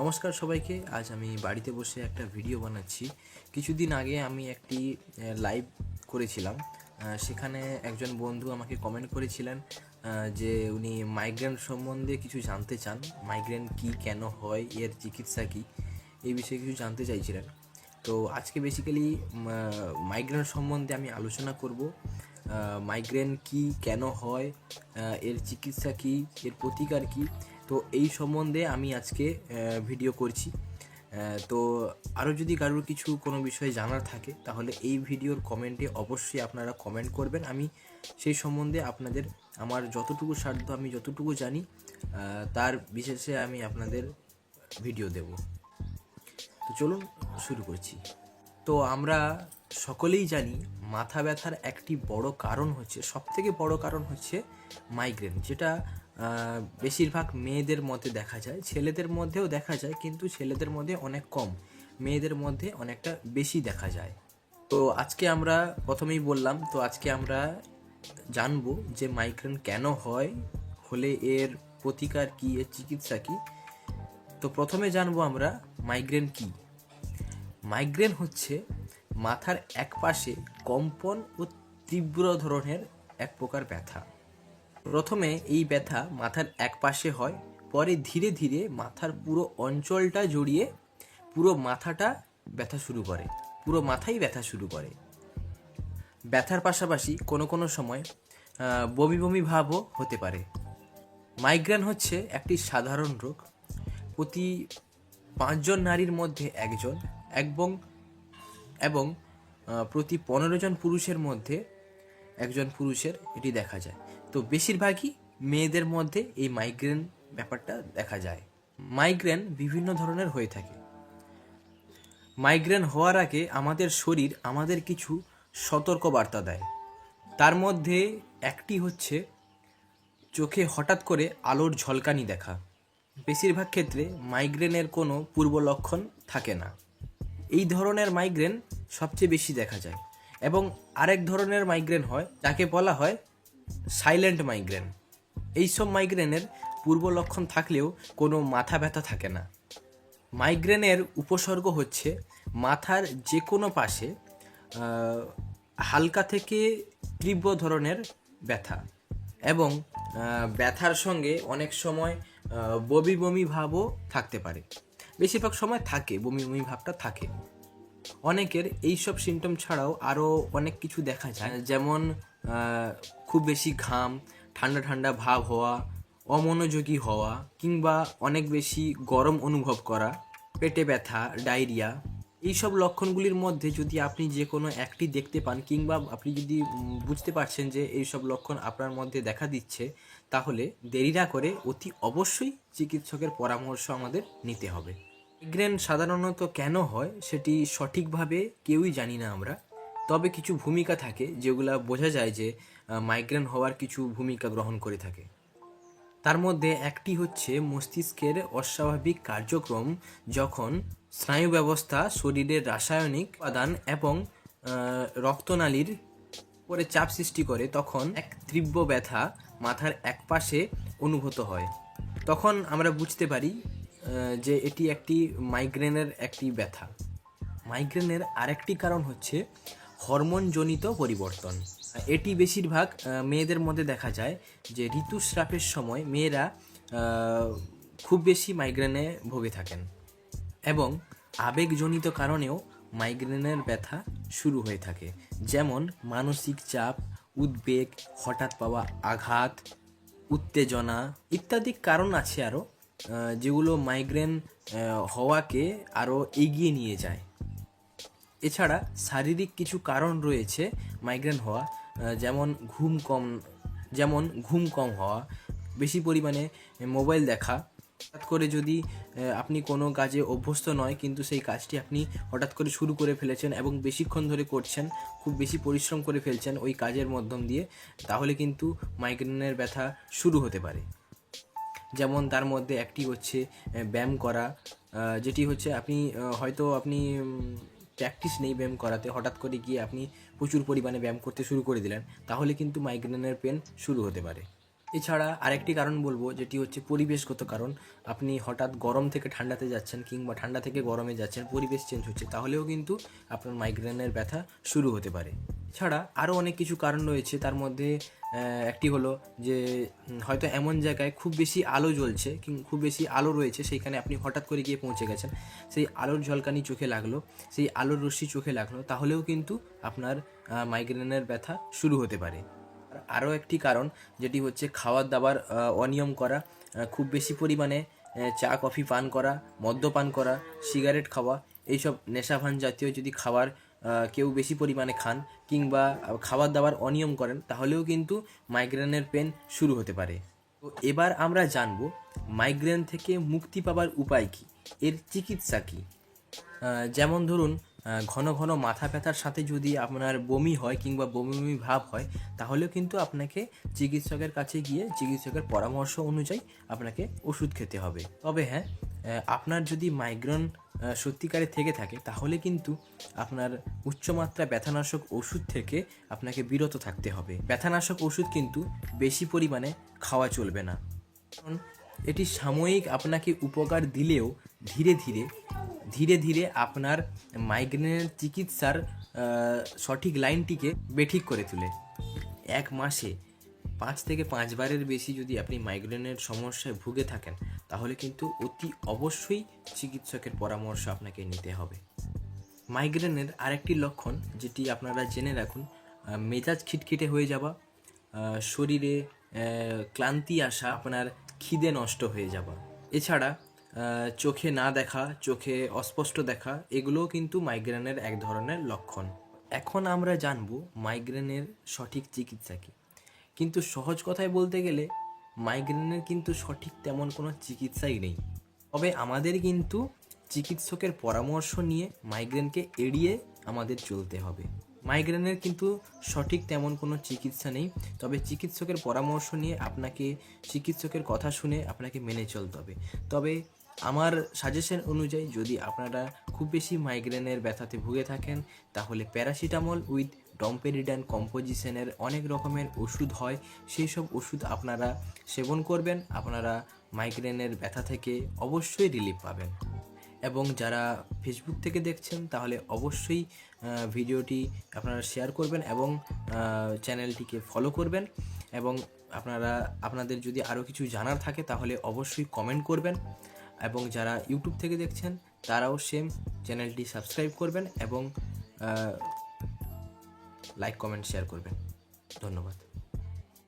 নমস্কার সবাইকে। আজ আমি বাড়িতে বসে একটা ভিডিও বানাচ্ছি। কিছুদিন আগে আমি একটি লাইভ করেছিলাম। সেখানে একজন বন্ধু আমাকে কমেন্ট করেছিলেন যে উনি মাইগ্রেন সম্বন্ধে কিছু জানতে চান। মাইগ্রেন কি, কেন হয়, এর চিকিৎসা কি, এই বিষয়ে কিছু জানতে চাইছিলেন। তো আজকে বেসিক্যালি মাইগ্রেন সম্বন্ধে আমি আলোচনা করব। মাইগ্রেন কি, কেন হয় এর চিকিৎসা কি, এর প্রতিকার কি তো এই সম্বন্ধে আমি আজকে ভিডিও করছি। তো আরও যদি কারোর কিছু কোনো বিষয়ে জানার থাকে, তাহলে এই ভিডিওর কমেন্টে অবশ্যই আপনারা কমেন্ট করবেন। আমি সেই সম্বন্ধে আপনাদের, আমার যতটুকু সাধ্য, আমি যতটুকু জানি তার বিশেষে আমি আপনাদের ভিডিও দেব। তো চলুন শুরু করছি। তো আমরা সকলেই জানি, মাথা ব্যথার একটি বড় কারণ হচ্ছে, সবথেকে বড় কারণ হচ্ছে মাইগ্রেন যেটা বেশিরভাগ মেয়েদের মধ্যে দেখা যায়, ছেলেদের মধ্যেও দেখা যায়, কিন্তু ছেলেদের মধ্যে অনেক কম। মেয়েদের মধ্যে অনেকটা বেশি দেখা যায়। তো আজকে আমরা প্রথমেই বললাম, তো আজকে আমরা জানব যে মাইগ্রেন কেন হয়, হলে এর প্রতিকার কি, এর চিকিৎসা কী। তো প্রথমে জানব আমরা মাইগ্রেন কি। মাইগ্রেন হচ্ছে মাথার একপাশে কম্পন ও তীব্র ধরনের এক প্রকার ব্যথা। প্রথমে এই ব্যথা মাথার একপাশে হয়, পরে ধীরে ধীরে মাথার পুরো অঞ্চলটা জড়িয়ে পুরো মাথাটা ব্যথা শুরু করে, পুরো মাথাই ব্যথা শুরু করে। ব্যথার পাশাপাশি কোনো কোনো সময় বমি বমি ভাবও হতে পারে। মাইগ্রেন হচ্ছে একটি সাধারণ রোগ। প্রতি পাঁচজন নারীর মধ্যে একজন এবং এবং প্রতি পনেরো জন পুরুষের মধ্যে একজন পুরুষের এটি দেখা যায়। তো বেশিরভাগই মেয়েদের মধ্যে এই মাইগ্রেন ব্যাপারটা দেখা যায়। মাইগ্রেন বিভিন্ন ধরনের হয়ে থাকে। মাইগ্রেন হওয়ার আগে আমাদের শরীর আমাদের কিছু সতর্ক বার্তা দেয়। তার মধ্যে একটি হচ্ছে চোখে হঠাৎ করে আলোর ঝলকানি দেখা। বেশিরভাগ ক্ষেত্রে মাইগ্রেনের কোনো পূর্ব লক্ষণ থাকে না। এই ধরনের মাইগ্রেন সবচেয়ে বেশি দেখা যায় এবং আরেক ধরনের মাইগ্রেন হয়, যাকে বলা হয় সাইলেন্ট মাইগ্রেন। এইসব মাইগ্রেনের পূর্ব লক্ষণ থাকলেও কোনো মাথা ব্যথা থাকে না। মাইগ্রেনের উপসর্গ হচ্ছে মাথার যে কোনো পাশে হালকা থেকে তীব্র ধরনের ব্যথা এবং ব্যথার সঙ্গে অনেক সময় বমি বমি ভাবও থাকতে পারে। বেশিরভাগ সময় থাকে, বমি বমি ভাবটা থাকে। অনেকের এইসব সিমটম ছাড়াও আরও অনেক কিছু দেখা যায়। যেমন খুব বেশি ঘাম, ঠান্ডা ঠান্ডা ভাব হওয়া, অমনোযোগী হওয়া কিংবা অনেক বেশি গরম অনুভব করা, পেটে ব্যথা, ডায়রিয়া, এইসব লক্ষণগুলির মধ্যে যদি আপনি যে কোনো একটি দেখতে পান কিংবা আপনি যদি বুঝতে পারছেন যে এইসব লক্ষণ আপনার মধ্যে দেখা দিচ্ছে, তাহলে দেরি না করে অতি অবশ্যই চিকিৎসকের পরামর্শ আমাদের নিতে হবে। মাইগ্রেন সাধারণত কেন হয় সেটি সঠিকভাবে কেউই জানি না আমরা। তবে কিছু ভূমিকা থাকে যেগুলা বোঝা যায় যে মাইগ্রেন হওয়ার কিছু ভূমিকা গ্রহণ করে থাকে। তার মধ্যে একটি হচ্ছে মস্তিষ্কের অস্বাভাবিক কার্যক্রম, যখন স্নায়ু ব্যবস্থা শরীরের রাসায়নিক উপাদান এবং রক্তনালীর উপরে চাপ সৃষ্টি করে, তখন এক তীব্র ব্যথা মাথার একপাশে অনুভূত হয়। তখন আমরা বুঝতে পারি যে এটি একটি মাইগ্রেনের একটি ব্যথা। মাইগ্রেনের আরেকটি কারণ হচ্ছে হরমোনজনিত পরিবর্তন। এটি বেশিরভাগ মেয়েদের মধ্যে দেখা যায় যে ঋতুস্রাপের সময় মেয়েরা খুব বেশি মাইগ্রেনে ভোগে থাকেন এবং আবেগজনিত কারণেও মাইগ্রেনের ব্যথা শুরু হয়ে থাকে। যেমন মানসিক চাপ, উদ্বেগ, হঠাৎ পাওয়া আঘাত, উত্তেজনা ইত্যাদি কারণ আছে আরও যেগুলো মাইগ্রেন হওয়াকে আরও এগিয়ে নিয়ে যায়। এছাড়া শারীরিক কিছু কারণ রয়েছে মাইগ্রেন হওয়া। যেমন ঘুম কম, যেমন ঘুম কম হওয়া, বেশি পরিমাণে মোবাইল দেখা। হঠাৎ করে যদি আপনি কোনো কাজে অভ্যস্ত নয়, কিন্তু সেই কাজটি আপনি হঠাৎ করে শুরু করে ফেলেছেন এবং বেশিক্ষণ ধরে করছেন, খুব বেশি পরিশ্রম করে ফেলছেন ওই কাজের মাধ্যম দিয়ে, তাহলে কিন্তু মাইগ্রেনের ব্যথা শুরু হতে পারে। যেমন তার মধ্যে একটি হচ্ছে ব্যায়াম করা যেটি হচ্ছে আপনি হয়তো আপনি প্র্যাকটিস নেই ব্যায়াম করাতে। হঠাৎ করে গিয়ে আপনি প্রচুর পরিমাণে ব্যায়াম করতে শুরু করে দিলেন। তাহলে কিন্তু মাইগ্রেনের পেন শুরু হতে পারে। এছাড়া আরেকটি কারণ বলব, যেটি হচ্ছে পরিবেশগত কারণ। আপনি হঠাৎ গরম থেকে ঠান্ডাতে যাচ্ছেন কিংবা ঠান্ডা থেকে গরমে যাচ্ছেন, পরিবেশ চেঞ্জ হচ্ছে, তাহলেও কিন্তু আপনার মাইগ্রেনের ব্যথা শুরু হতে পারে। ছাড়া আরও অনেক কিছু কারণ রয়েছে, তার মধ্যে একটি হলো যে হয়তো এমন জায়গায় খুব বেশি আলো জ্বলছে, কিং- খুব বেশি আলো রয়েছে, সেইখানে আপনি হঠাৎ করে গিয়ে পৌঁছে গেছেন, সেই আলোর ঝলকানি চোখে লাগল, সেই আলোর রশ্মি চোখে লাগল, তাহলেও কিন্তু আপনার মাইগ্রেনের ব্যথা শুরু হতে পারে। আরও একটি কারণ, যেটি হচ্ছে খাওয়ার দাবার অনিয়ম করা খুব বেশি পরিমাণে চা, কফি, পান করা, মদ্যপান করা, সিগারেট খাওয়া, এইসব নেশাভান জাতীয় যদি খাবার কেউ বেশি পরিমাণে খান কিংবা খাবার দাবার অনিয়ম করেন, তাহলেও কিন্তু মাইগ্রেনের পেন শুরু হতে পারে। তো এবার আমরা জানব মাইগ্রেন থেকে মুক্তি পাবার উপায় কী? এর চিকিৎসা কী? যেমন ধরুন ঘন ঘন মাথা ব্যথার সাথে যদি আপনার বমি হয় কিংবা বমি বমি ভাব হয়, তাহলেও কিন্তু আপনাকে চিকিৎসকের কাছে গিয়ে চিকিৎসকের পরামর্শ অনুযায়ী আপনাকে ওষুধ খেতে হবে। তবে হ্যাঁ আপনার যদি মাইগ্রেন সত্যিকারে থেকে থাকে, তাহলে কিন্তু আপনার উচ্চমাত্রা ব্যথানাশক ওষুধ থেকে আপনাকে বিরত থাকতে হবে। ব্যথানাশক ওষুধ কিন্তু বেশি পরিমাণে খাওয়া চলবে না। কারণ এটি সাময়িক আপনাকে উপকার দিলেও ধীরে ধীরে ধীরে ধীরে আপনার মাইগ্রেনের চিকিৎসার সঠিক লাইনটিকে বেঠিক করে তোলে। এক মাসে পাঁচ থেকে পাঁচবারের বেশি যদি আপনি মাইগ্রেনের সমস্যায় ভুগে থাকেন, তাহলে কিন্তু অতি অবশ্যই চিকিৎসকের পরামর্শ আপনাকে নিতে হবে। মাইগ্রেনের আরেকটি লক্ষণ যেটি আপনারা জেনে রাখুন মেজাজ খিটখিটে হয়ে যাওয়া শরীরে ক্লান্তি আসা, আপনার খিদে নষ্ট হয়ে যাওয়া। এছাড়া চোখে না দেখা, চোখে অস্পষ্ট দেখা, এগুলোও কিন্তু মাইগ্রেনের এক ধরনের লক্ষণ। এখন আমরা জানব মাইগ্রেনের সঠিক চিকিৎসা কী। কিন্তু সহজ কথায় বলতে গেলে মাইগ্রেনের কিন্তু সঠিক তেমন কোনো চিকিৎসাই নেই। তবে আমাদের কিন্তু চিকিৎসকের পরামর্শ নিয়ে মাইগ্রেনকে এড়িয়ে আমাদের চলতে হবে। মাইগ্রেনের কিন্তু সঠিক তেমন কোনো চিকিৎসা নেই। তবে চিকিৎসকের পরামর্শ নিয়ে আপনাকে, চিকিৎসকের কথা শুনে আপনাকে মেনে চলতে হবে। তবে আমার সাজেশন অনুযায়ী যদি আপনারা খুব বেশি মাইগ্রেনের ব্যথাতে ভুগে থাকেন, তাহলে প্যারাসিটামল উইথ ডম্পেরিডান কম্পোজিশনের অনেক রকমের ওষুধ হয়। সেই সব ওষুধ আপনারা সেবন করবেন, আপনারা মাইগ্রেনের ব্যথা থেকে অবশ্যই রিলিফ পাবেন। এবং যারা ফেসবুক থেকে দেখছেন, তাহলে অবশ্যই ভিডিওটি আপনারা শেয়ার করবেন এবং চ্যানেলটিকে ফলো করবেন এবং আপনারা, আপনাদের যদি আরও কিছু জানার থাকে, তাহলে অবশ্যই কমেন্ট করবেন এবং যারা ইউটিউব থেকে দেখছেন, তারাও সেম চ্যানেলটি সাবস্ক্রাইব করবেন এবং লাইক কমেন্ট শেয়ার করবেন। ধন্যবাদ।